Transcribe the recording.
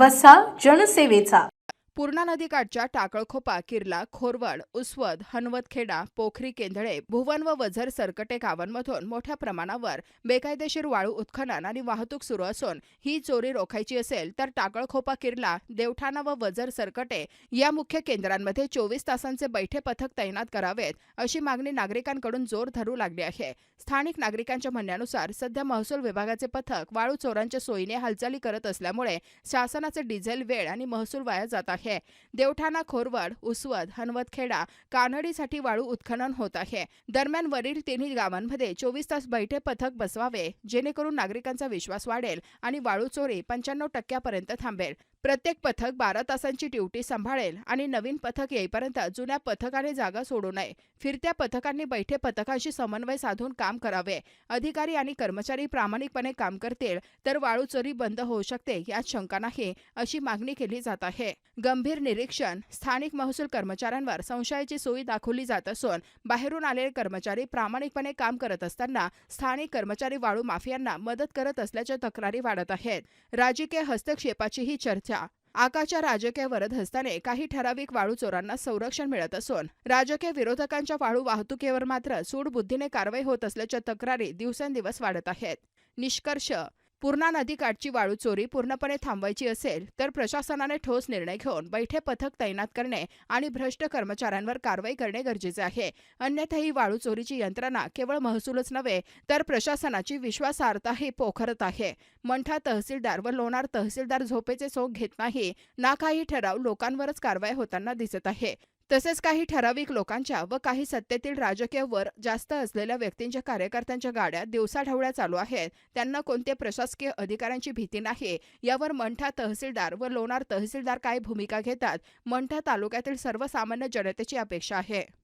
वसा जनसेवेचा. पूर्णा नदीकाठच्या टाकळखोपा किर्ला खोरवड उसवद हनवतखेडा पोखरी केंदळे भुवन व वझर सरकटे गावांमधून मोठ्या प्रमाणावर बेकायदेशीर वाळू उत्खनन आणि वाहतूक सुरू असून ही चोरी रोखायची असेल तर टाकळखोपा किर्ला देवठाणा व वझर सरकटे या मुख्य केंद्रांमध्ये चोवीस तासांचे बैठे पथक तैनात करावेत अशी मागणी नागरिकांकडून जोर धरू लागली आहे. स्थानिक नागरिकांच्या म्हणण्यानुसार सध्या महसूल विभागाचे पथक वाळू चोरांच्या सोयीने हालचाली करत असल्यामुळे शासनाचे डिझेल वेळ आणि महसूल वाया जात आहे. देवठाणा खोरवड उसवद हनवतखेडा कानडीसाठी वाळू उत्खनन होत आहे. दरम्यान वरील तिन्ही गावांमध्ये चोवीस तास बैठे पथक बसवावे जेणेकरून नागरिकांचा विश्वास वाढेल आणि वाळू चोरी पंच्याण्णव टक्क्यापर्यंत थांबेल. प्रत्येक पथक बारा तासांची ड्युटी सांभाळेल आणि नवीन पथक येईपर्यंत जुन्या पथकाने जागा सोडू नये. फिरत्या पथकांनी बैठे पथकांशी समन्वय साधून काम करावे. अधिकारी आणि कर्मचारी प्रामाणिकपणे काम करतील तर वाळू चोरी बंद होऊ शकते यात शंका नाही अशी मागणी केली जात आहे. गंभीर निरीक्षण स्थानिक महसूल कर्मचाऱ्यांवर संशयाची सोयी दाखवली जात असून बाहेरून आलेले कर्मचारी प्रामाणिकपणे काम करत असताना स्थानिक कर्मचारी वाळू माफियांना मदत करत असल्याच्या तक्रारी वाढत आहेत. राजकीय हस्तक्षेपाची ही चर्चा आकाच्या राजकीय वरद हस्ताने काही ठराविक वाळू चोरांना संरक्षण मिळत असून राजकीय विरोधकांच्या वाळू वाहतुकीवर मात्र सूडबुद्धीने कारवाई होत असल्याच्या तक्रारी दिवसेंदिवस वाढत आहेत. निष्कर्ष पूर्णा नदीकाठची वाळू चोरी पूर्णपणे थांबवायची असेल तर प्रशासनाने ठोस निर्णय घेऊन बैठे पथक तैनात करणे आणि भ्रष्ट कर्मचाऱ्यांवर कारवाई करणे गरजेचे आहे. अन्यथा ही वाळू चोरीची यंत्रणा केवळ महसूलच नव्हे तर प्रशासनाची विश्वासार्हताही पोखरत आहे. मंठा तहसीलदार व लोणार तहसीलदार झोपेचे सोंग घेत नाही ना काही ठराव लोकांवरच कारवाई होताना दिसत आहे. तसेच काही ठराविक लोकांच्या व काही सत्तेतील राजकीय वर जास्त असलेल्या व्यक्तींच्या कार्यकर्त्यांच्या गाड्या दिवसाढवळ्या चालू आहेत. त्यांना कोणत्या प्रशासकीय अधिकाऱ्यांची भीती नाही यावर मंठा तहसीलदार व लोणार तहसीलदार काय भूमिका घेतात? मंठा तालुक्यातील सर्वसामान्य जनतेची अपेक्षा आहे.